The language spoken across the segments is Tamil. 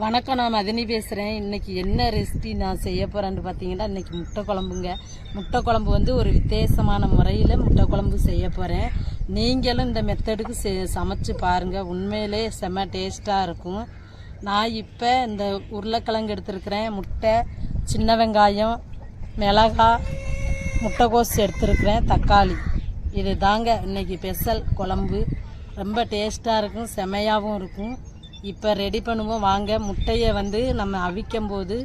வணக்கம் நான் மதினி பேசுகிறேன் இன்றைக்கி என்ன ரெசிபி நான் செய்ய போகிறேன்னு பார்த்தீங்கன்னா இன்னைக்கு முட்டை குழம்புங்க. முட்டை குழம்பு வந்து ஒரு வித்தியாசமான முறையில் முட்டை குழம்பு செய்ய போகிறேன் நீங்களும் இந்த மெத்தடுக்கு செ சமைச்சு பாருங்கள் உண்மையிலே செம்ம டேஸ்ட்டாக இருக்கும். நான் இப்போ இந்த உருளைக்கிழங்கு எடுத்துருக்கிறேன். முட்டை சின்ன வெங்காயம் மிளகா முட்டைக்கோஸ் எடுத்துருக்கிறேன். தக்காளி. இது தாங்க இன்னைக்கு ஸ்பெஷல் குழம்பு. ரொம்ப டேஸ்ட்டாக இருக்கும் செமையாகவும் இருக்கும். இப்போ ரெடி பண்ணுவோம். வாங்க முட்டையை வந்து நம்ம அவிக்கும் போது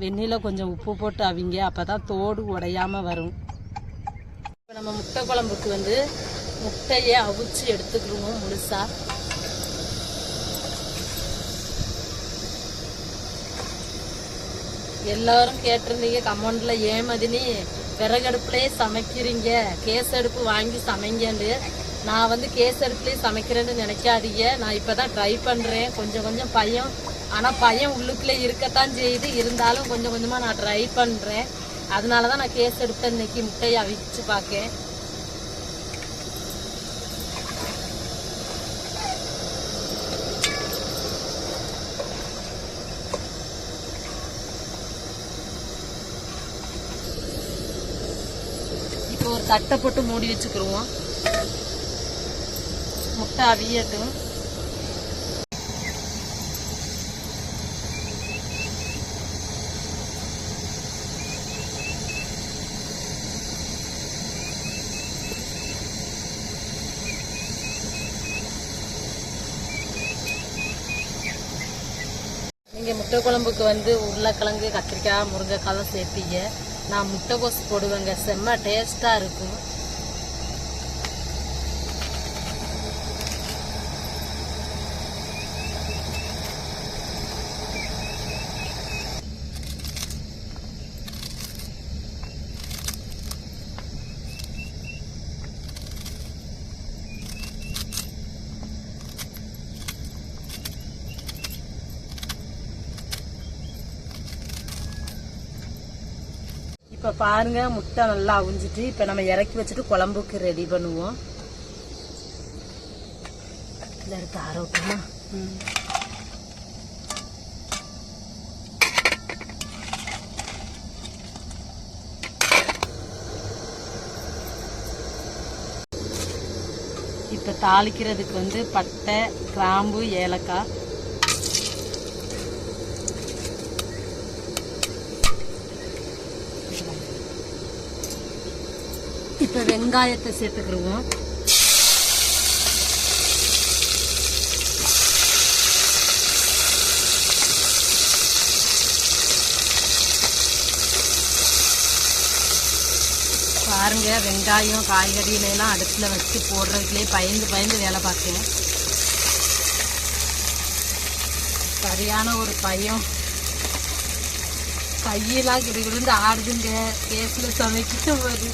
வெந்நில கொஞ்சம் உப்பு போட்டு அவிங்க அப்போ தான் தோடு உடையாமல் வரும். இப்போ நம்ம முட்டை குழம்புக்கு வந்து முட்டையை அவிச்சு எடுத்துக்கிடுவோம் முழுசாக எல்லாரும் கேட்டிருந்தீங்க கமெண்ட்ல ஏமதினி விறகடுப்புலேயே சமைக்கிறீங்க. கேஸ் அடுப்பு வாங்கி சமைங்கன்னு. நான் வந்து கேஸ் சமைக்கிறேன்னு நினைக்காதீங்க. நான் இப்பதான் ட்ரை பண்றேன். கொஞ்சம் கொஞ்சம் பயம். ஆனா பயம் உள்ளுக்குள்ளே இருக்கத்தான் செய்யுது. இருந்தாலும் கொஞ்சம் கொஞ்சமா நான் ட்ரை பண்றேன். அதனாலதான் நான் கேஸ் அடுப்புல இன்னைக்கு முட்டையை அவிச்சு பார்க்கேன். இப்போ ஒரு தட்டை போட்டு மூடி வச்சுக்கிருவோம். முட்டை அவியட்டும். நீங்கள் முட்டை குழம்புக்கு வந்து உருளைக்கிழங்கு கத்திரிக்காய் முருங்கைக்காய்லாம் சேர்த்தீங்க நான் முட்டைகோஸ் போடுவேங்க. செம்ம டேஸ்ட்டாக இருக்கும். இப்போ பாருங்க முட்டை நல்லா அவிஞ்சிட்டு இப்போ நம்ம இறக்கி வச்சுட்டு குழம்புக்கு ரெடி பண்ணுவோம். இதில் எடுத்து ஆரோட்டமா இப்போ தாளிக்கிறதுக்கு வந்து பட்டை கிராம்பு ஏலக்காய் இப்போ வெங்காயத்தை சேர்த்துக்கிடுவோம். பாருங்க வெங்காயம் காய்கறியில எல்லாம் அடுப்பில் வச்சு போடுறதுக்குள்ளே பயந்து பயந்து வேலை பார்க்கேன் சரியான ஒரு பயம். கையெல்லாம் கிடுகிடுந்து ஆடுதுங்க. கேஸில் சமைக்கும் போது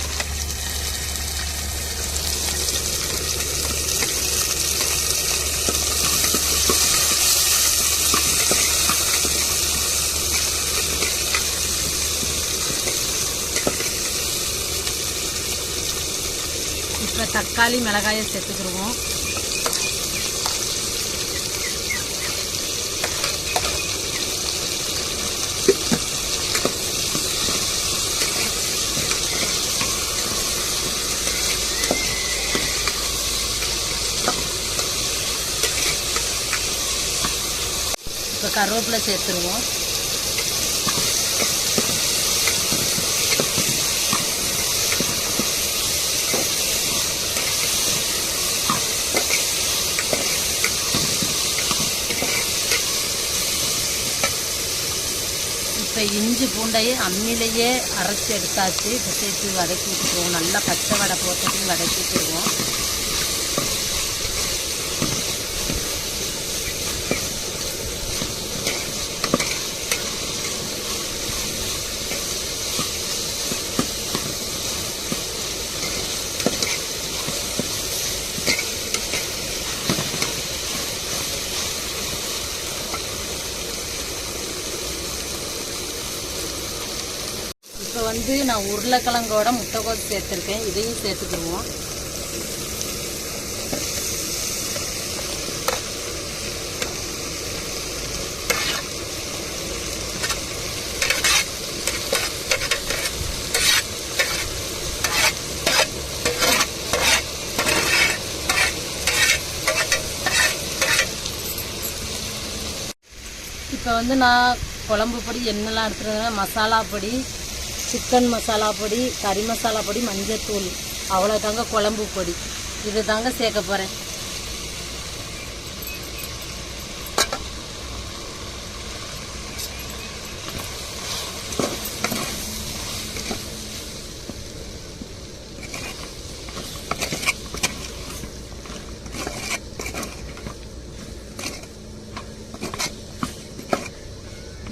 இப்போ தக்காளி மிளகாயை சேர்த்துக்கிடுவோம். இப்போ கருவேப்பிலை சேர்த்துருவோம். இப்போ இஞ்சி பூண்டையும் அம்மிலேயே அரைச்சி எடுத்தாச்சு. இப்போ சேர்த்து வதக்கி விட்டுருவோம் நல்லா பச்சை வடை போட்டுட்டு வதக்கி வந்து நான் உருளைக்கிழங்கோட முட்டைக்கோஸ் சேர்த்துருக்கேன். இதையும் சேர்த்துக்கிடுவோம். இப்போ வந்து நான் குழம்பு பொடி என்னெல்லாம் எடுத்துருக்கேன் மசாலா பொடி சிக்கன் மசாலா பொடி கறி மசாலா பொடி மஞ்சத்தூள் அவ்வளோ தாங்க குழம்பு பொடி. இது தாங்க சேர்க்க போகிறேன்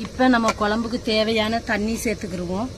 இப்போ நம்ம குழம்புக்கு தேவையான தண்ணி சேர்த்துக்கிடுவோம்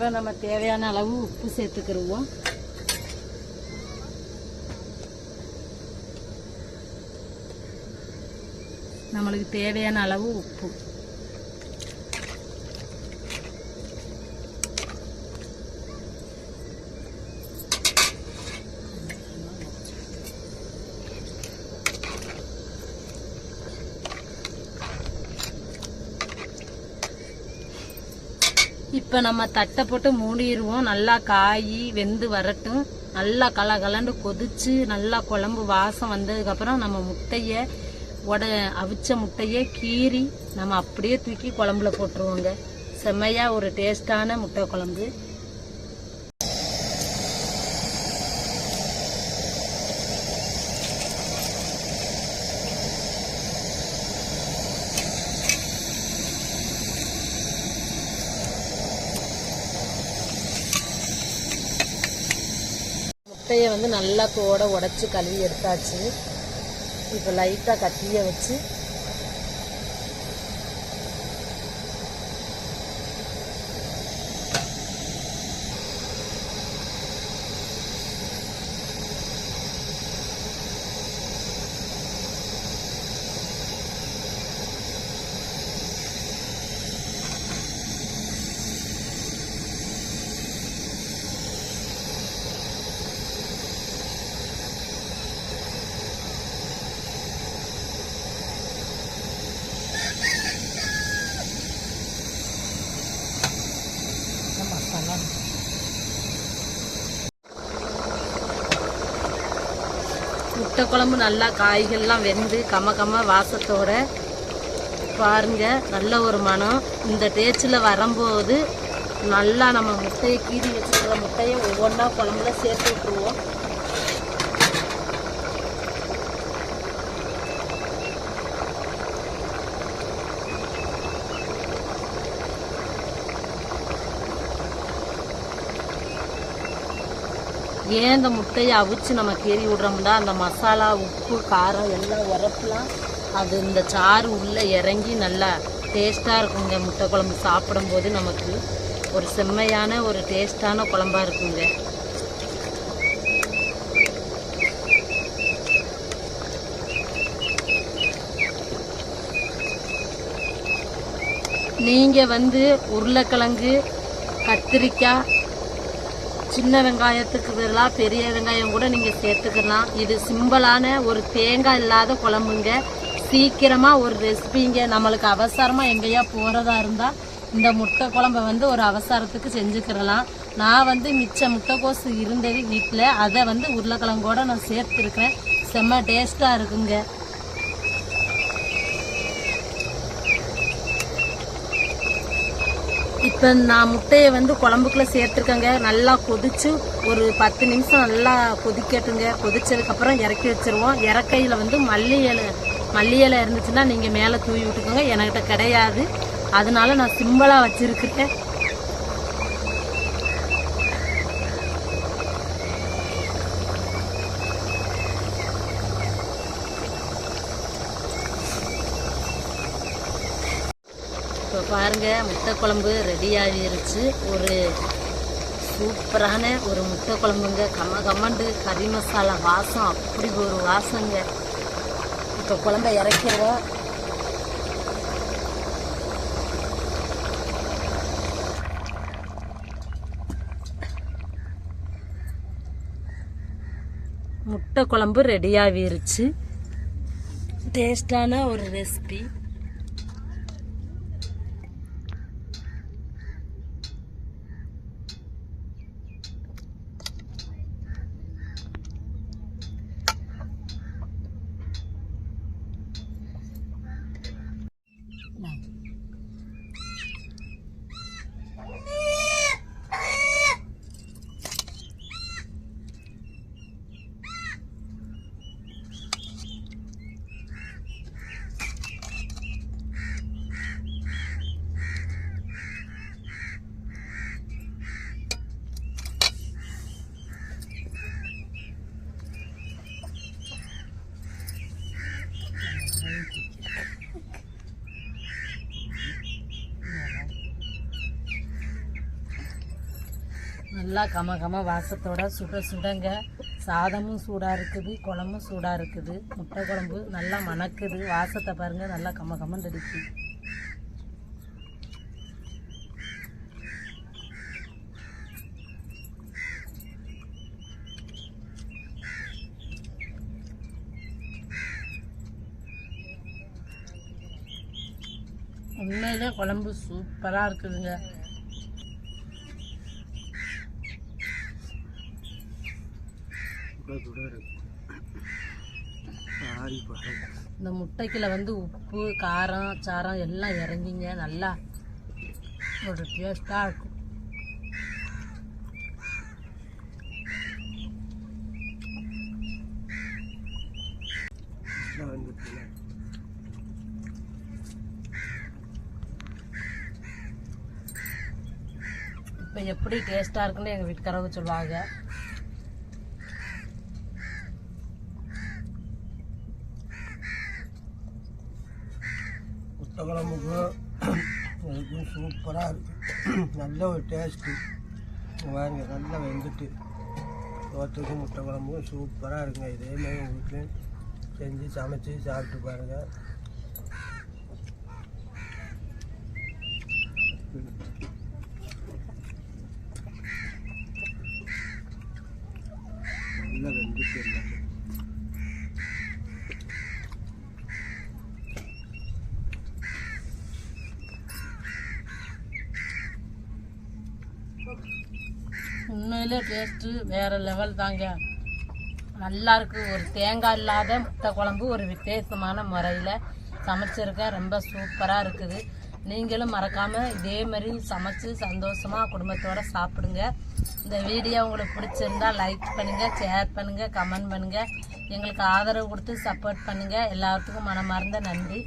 இப்போ நம்ம தேவையான அளவு உப்பு சேர்த்துக்கிருவோம். நம்மளுக்கு தேவையான அளவு உப்பு. இப்போ நம்ம தட்டை போட்டு மூடிடுவோம் நல்லா காய் வெந்து வரட்டும். நல்லா கல கலண்டு கொதிச்சு நல்லா குழம்பு வாசம் வந்ததுக்கப்புறம் நம்ம முட்டையை உட அவிச்ச முட்டையை கீறி நம்ம அப்படியே தூக்கி குழம்புல போட்டுருவோங்க. செம்மையாக ஒரு டேஸ்டான முட்டை குழம்பு. முட்டையை வந்து நல்லா தோட உடச்சி கழுவி எடுத்தாச்சு. இப்போ லைட்டாக கத்தியை வச்சு முட்டை குழம்பு நல்லா காய்கள்லாம் வெந்து கம கம வாசத்தோட பாருங்க நல்ல ஒரு மனம் இந்த டேஸ்டில் வரும்போது நல்லா நம்ம முட்டையை கீறி வச்சுக்கிற முட்டையை ஒவ்வொன்றா குழம்புல சேர்த்து விட்டுருவோம். ஏன் இந்த முட்டையை அவிச்சு நம்ம கீறி விடுறோம்னா அந்த மசாலா உப்பு காரம் எல்லாம் உரப்புலாம் அது இந்த சாறு உள்ளே இறங்கி நல்லா டேஸ்ட்டாக இருக்குங்க முட்டை குழம்பு சாப்பிடும்போது நமக்கு. ஒரு செம்மையான ஒரு டேஸ்டான குழம்பா இருக்குங்க. நீங்கள் வந்து உருளைக்கிழங்கு கத்திரிக்காய் சின்ன வெங்காயத்துக்கு பதிலாக பெரிய வெங்காயம் கூட நீங்கள் சேர்த்துக்கலாம். இது சிம்பிளான ஒரு தேங்காய் இல்லாத குழம்புங்க. சீக்கிரமாக ஒரு ரெசிபிங்க. நம்மளுக்கு அவசரமாக எங்கேயா போகிறதா இருந்தால் இந்த முட்டை குழம்ப வந்து ஒரு அவசரத்துக்கு செஞ்சுக்கிறலாம் நான் வந்து மிச்ச முட்டைக்கோசு இருந்தது வீட்டில் அதை வந்து உருளைக்கிழங்கோடு நான் சேர்த்துருக்கேன் செம்ம டேஸ்ட்டாக இருக்குங்க. இப்போ நான் முட்டையை வந்து குழம்புக்குள்ள சேர்த்துருக்கேங்க. நல்லா கொதிச்சு ஒரு பத்து நிமிஷம் நல்லா கொதிக்கட்டுங்க. கொதிச்சதுக்கப்புறம் இறக்கி வச்சிருவோம். இறக்கையில் வந்து மல்லி இலை மல்லி இலை இருந்துச்சுன்னா நீங்கள் மேலே தூவி விட்டுக்கோங்க. என்கிட்ட கிடையாது. அதனால நான் சிம்பிளாக வச்சுருக்கிறேன் பாருங்கள் முட்டை குழம்பு ரெடி ஆகிருச்சு. ஒரு சூப்பரான ஒரு முட்டை குழம்புங்க. கம்ம கம்மண்டு கறி மசாலா வாசம் அப்படி ஒரு வாசங்க இப்போ குழம்ப இறக்கிறோம் முட்டை குழம்பு ரெடியாகிருச்சு டேஸ்டான ஒரு ரெசிபி நல்லா கம கம வாசத்தோட சுட சுடங்க. சாதமும் சூடாக இருக்குது குழம்பும் சூடாக இருக்குது. முட்டை குழம்பு நல்லா மணக்குது. வாசத்தை பாருங்க நல்லா கம கமன்னு அடிக்கு உண்மையிலே குழம்பு சூப்பராக இருக்குதுங்க. இந்த முட்டைக்கில வந்து உப்பு காரம் சாரம் எல்லாம் இறங்கிங்க. நல்லா ஒரு டேஸ்டாக இருக்கும். இப்போ எப்படி டேஸ்ட்டாக இருக்குன்னு எங்கள் வீட்டுக்காரவங்க சொல்லுவாங்க. முட்டை குழம்புக்கும் இதுக்கும் சூப்பராக இருக்குது நல்ல ஒரு டேஸ்ட்டு பாருங்க நல்லா வெந்துட்டு. தோத்துக்கும் முட்டை குழம்புக்கும் சூப்பராக இருக்குங்க. இதே மாதிரி உங்கள் செஞ்சு சமைச்சு சாப்பிட்டு பாருங்கள் நல்லா வெந்துட்டு எல்லாமே உண்மையிலே டேஸ்ட்டு வேறு லெவல் தாங்க. நல்லாயிருக்கு ஒரு தேங்காய் இல்லாத முட்டை குழம்பு ஒரு வித்தியாசமான முறையில் சமைச்சிருக்கேன். ரொம்ப சூப்பராக இருக்குது. நீங்களும் மறக்காமல் இதே மாதிரி சமைச்சு சந்தோஷமாக குடும்பத்தோடு சாப்பிடுங்க. இந்த வீடியோ உங்களுக்கு பிடிச்சிருந்தா லைக் பண்ணுங்கள் ஷேர் பண்ணுங்கள் கமெண்ட் பண்ணுங்கள் எங்களுக்கு ஆதரவு கொடுத்து சப்போர்ட் பண்ணுங்கள் எல்லாத்துக்கும் மனமார்ந்த நன்றி.